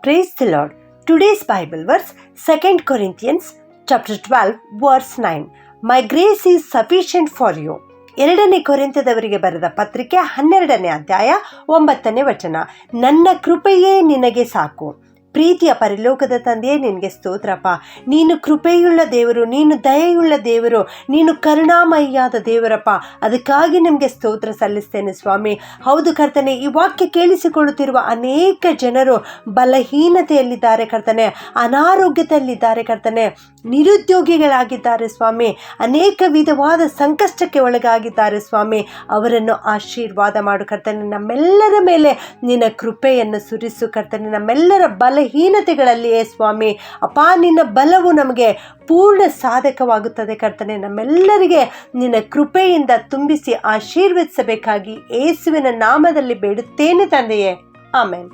Praise the lord today's Bible verse second Corinthians chapter twelve verse nine my grace is sufficient for you ಎರಡನೇ ಕೊರೆಂತದವರಿಗೆ ಬರೆದ ಪತ್ರಿಕೆ ಹನ್ನೆರಡನೇ ಅಧ್ಯಾಯ ಒಂಬತ್ತನೇ ವಚನ. ನನ್ನ ಕೃಪೆಯೇ ನಿನಗೆ ಸಾಕು. ಪ್ರೀತಿಯ ಪರಿಲೋಕದ ತಂದೆಯೇ ನಿನಗೆ ಸ್ತೋತ್ರಪ್ಪ. ನೀನು ಕೃಪೆಯುಳ್ಳ ದೇವರು, ನೀನು ದಯೆಯುಳ್ಳ ದೇವರು, ನೀನು ಕರುಣಾಮಯಿಯಾದ ದೇವರಪ್ಪ. ಅದಕ್ಕಾಗಿ ನಿಮಗೆ ಸ್ತೋತ್ರ ಸಲ್ಲಿಸ್ತೇನೆ ಸ್ವಾಮಿ. ಹೌದು ಕರ್ತನೆ, ಈ ವಾಕ್ಯ ಕೇಳಿಸಿಕೊಳ್ಳುತ್ತಿರುವ ಅನೇಕ ಜನರು ಬಲಹೀನತೆಯಲ್ಲಿದ್ದಾರೆ ಕರ್ತನೆ, ಅನಾರೋಗ್ಯದಲ್ಲಿದ್ದಾರೆ ಕರ್ತನೆ. ನಿರುದ್ಯೋಗಿಗಳಾಗಿದ್ದಾರೆ ಸ್ವಾಮಿ. ಅನೇಕ ವಿಧವಾದ ಸಂಕಷ್ಟಕ್ಕೆ ಒಳಗಾಗಿದ್ದಾರೆ ಸ್ವಾಮಿ. ಅವರನ್ನು ಆಶೀರ್ವಾದ ಮಾಡು ಕರ್ತನೆ. ನಮ್ಮೆಲ್ಲರ ಮೇಲೆ ನಿನ್ನ ಕೃಪೆಯನ್ನು ಸುರಿಸು ಕರ್ತನೆ. ನಮ್ಮೆಲ್ಲರ ಬಲಹೀನತೆಗಳಲ್ಲಿಯೇ ಸ್ವಾಮಿ. ಅಪಾ, ನಿನ್ನ ಬಲವು ನಮಗೆ ಪೂರ್ಣ ಸಾಧಕವಾಗುತ್ತದೆ ಕರ್ತನೆ. ನಮ್ಮೆಲ್ಲರಿಗೆ ನಿನ್ನ ಕೃಪೆಯಿಂದ ತುಂಬಿಸಿ ಆಶೀರ್ವದಿಸಬೇಕಾಗಿ ಏಸುವಿನ ನಾಮದಲ್ಲಿ ಬೇಡುತ್ತೇನೆ ತಂದೆಯೇ. ಆಮೇನ್.